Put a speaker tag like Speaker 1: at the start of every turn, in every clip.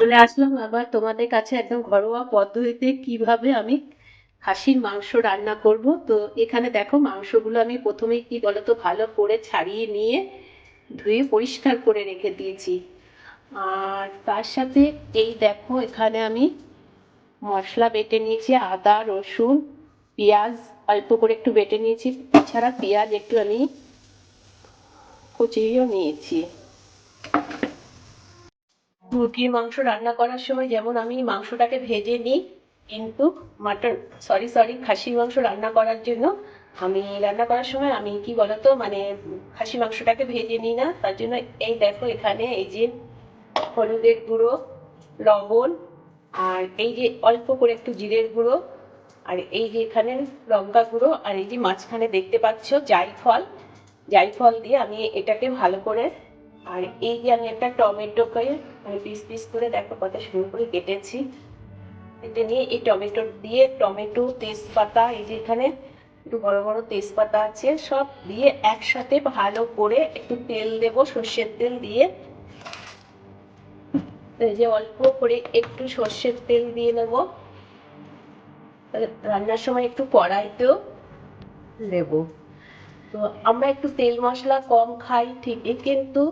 Speaker 1: চলে আসলাম আবার তোমাদের কাছে একদম ঘরোয়া পদ্ধতিতে কীভাবে আমি খাসির মাংস রান্না করব। তো এখানে দেখো মাংসগুলো আমি প্রথমে কি বলতো ভালো করে ছাড়িয়ে নিয়ে ধুয়ে পরিষ্কার করে রেখে দিয়েছি। আর তার সাথে এই দেখো এখানে আমি মশলা বেটে নিয়েছি, আদা, রসুন, পেঁয়াজ, অল্প করে একটু বেটে নিয়েছি। এছাড়া পেঁয়াজ একটু আমি কুচিয়েও নিয়েছি। মুরগির মাংস রান্না করার সময় যেমন আমি মাংসটাকে ভেজে নিই, কিন্তু মাটন সরি সরি খাসির মাংস রান্না করার জন্য আমি রান্না করার সময় আমি কি বলতো মানে খাসি মাংসটাকে ভেজে নিই না, তার জন্য এই দেখো এখানে এই যে হলুদের গুঁড়ো, লবণ, আর এই যে অল্প করে একটু জিরের গুঁড়ো, আর এই যে এখানে লঙ্কা গুঁড়ো, আর এই যে মাঝখানে দেখতে পাচ্ছ জাইফল জাইফল দিয়ে আমি এটাকে ভালো করে আর এই যে আমি একটা টমেটোকে আমি পিস পিস করে দেখো কত সুন্দর করে কেটেছি। কেটে নিয়ে এই টমেটো দিয়ে টমেটো, তেজপাতা, এই যে এখানে একটু বড় বড় তেজপাতা আছে, সব দিয়ে একসাথে ভালো করে একটু তেল দেব, সর্ষের তেল দিয়ে। এই যে অল্প করে একটু সর্ষের তেল দিয়ে নেব। রান্নার সময় একটু কড়াইতেও দেব তো আমরা একটু তেল মশলা কম খাই ঠিকই, কিন্তু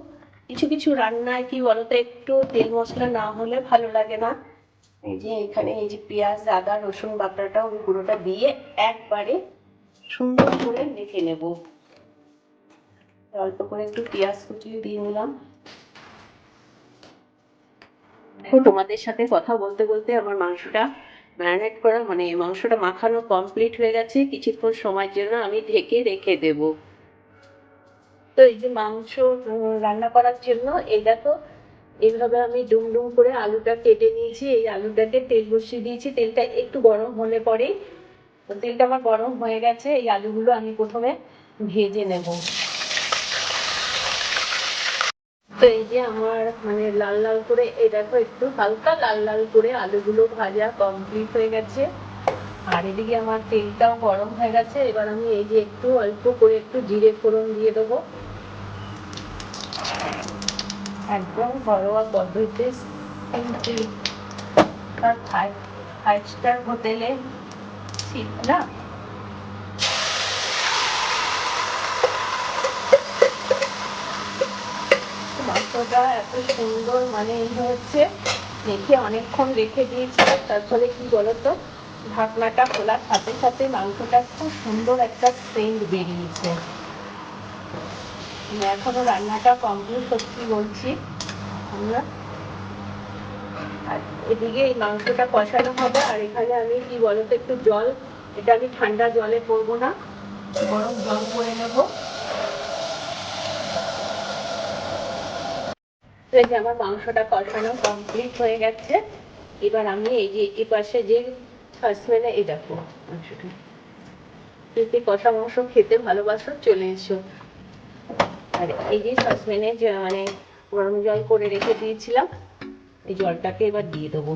Speaker 1: কিছু কিছু রান্নায় কি বলতো একটু তেল মশলা না হলে ভালো লাগে না। এই যে এখানে এই যে পেঁয়াজ আদা রসুন বাটাটা ওই গুঁড়োটা দিয়ে একবারে সুন্দর করে মেখে নেব। অল্প করে একটু পেঁয়াজ কুচিয়ে দিয়ে নিলাম। দেখো তোমাদের সাথে কথা বলতে বলতে আমার মাংসটা ম্যারিনেট করা মানে মাংসটা মাখানো কমপ্লিট হয়ে গেছে। কিছুক্ষণ সময়ের জন্য আমি ঢেকে রেখে দেব। তো এই যে মাংস রান্না করার জন্য এই দেখো, এইভাবে আমি ডুম ডুম করে আলুটা কেটে নিয়েছি। এই আলুটাকে তেল বসিয়ে দিয়েছি। তেলটা একটু গরম হলে পরে তো তেলটা আমার গরম হয়ে গেছে। এই আলুগুলো আমি প্রথমে ভেজে নেব। তো এই যে আমার মানে লাল লাল করে, এই দেখো একটু হালকা লাল লাল করে আলুগুলো ভাজা কমপ্লিট হয়ে গেছে। আর এদিকে আমার তেলটাও গরম হয়ে গেছে। এবার আমি এই যে একটু অল্প করে একটু জিরে ফোড়ন দিয়ে দেবো। একদম ঘরোয়া পদ্ধতিতে ফাইভ ফাইভ স্টার হোটেলে ছিল না মাংসটা এত সুন্দর মানে এই হচ্ছে, দেখে অনেকক্ষণ রেখে দিয়েছি তার ফলে কি বলতো, ঢাকনাটা খোলার সাথে সাথে মাংসটা খুব সুন্দর একটা সেন্ট বেরিয়েছে। এখনও রান্নাটা কমপ্লিট করছি বলছি। আমরা আর এদিকে এই মাংসটা কষানো হবে, আর এখানে আমি কি বলতো, একটু জল, এটা আমি ঠান্ডা জলে করব না, গরম জল করে নেব। এই যে আমার মাংসটা কষানো কমপ্লিট হয়ে গেছে। এবার আমি এই যে এই পাশে যে সসপ্যানে এই দেখো মাংসটা। যদি কষা মাংস খেতে ভালোবাসো? চলে এসো। আর এই যে সসপ্যানে মানে গরম জল করে রেখে দিয়েছিলাম, এই জলটাকে এবার দিয়ে দেবো।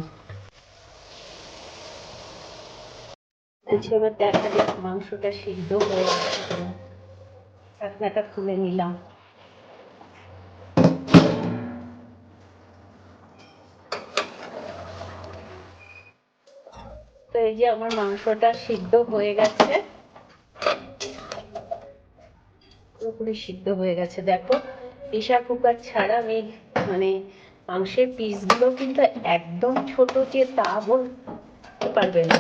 Speaker 1: আচ্ছা এবার দেখা যাক মাংসটা সিদ্ধ হয়ে গেছে কিনা। ঢাকনাটা খুলে নিলাম। তো এই যে আমার মাংসটা সিদ্ধ হয়ে গেছে। পুরোপুরি সিদ্ধ হয়ে গেছে। দেখো প্রেশার কুকার ছাড়া আমি মানে মাংসের পিসগুলো কিন্তু একদম ছোট যে তা বলতে পারবে না।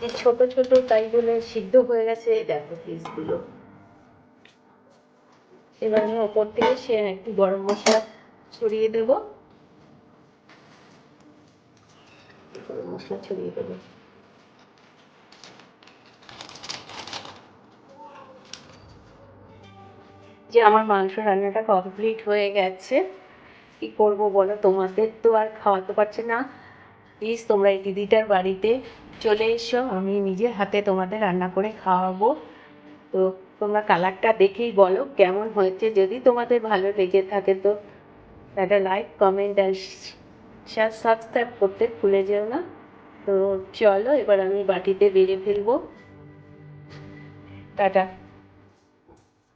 Speaker 1: যে ছোট ছোট তাই বলে সিদ্ধ হয়ে গেছে দেখো পিসগুলো। এবার আমি ওপর থেকে সে একটু গরম মশলা ছড়িয়ে দেবো। গরম মশলা ছড়িয়ে দেবো। যে আমার মাংস রান্নাটা কমপ্লিট হয়ে গেছে। কি করব বলো? তোমাদের তো আর খাওয়াতে পারছে না। প্লিজ তোমরা এই দিদিটার বাড়িতে চলে এসো। আমি নিজের হাতে তোমাদের রান্না করে খাওয়াবো। তো তোমরা কালারটা দেখেই বলো কেমন হয়েছে। যদি তোমাদের ভালো লেগে থাকে তো একটা লাইক কমেন্ট আর শেয়ার সাবস্ক্রাইব করতে ভুলে যেও না। তো চলো, এবার আমি বাটিতে বেড়ে ফেলব। টাটা।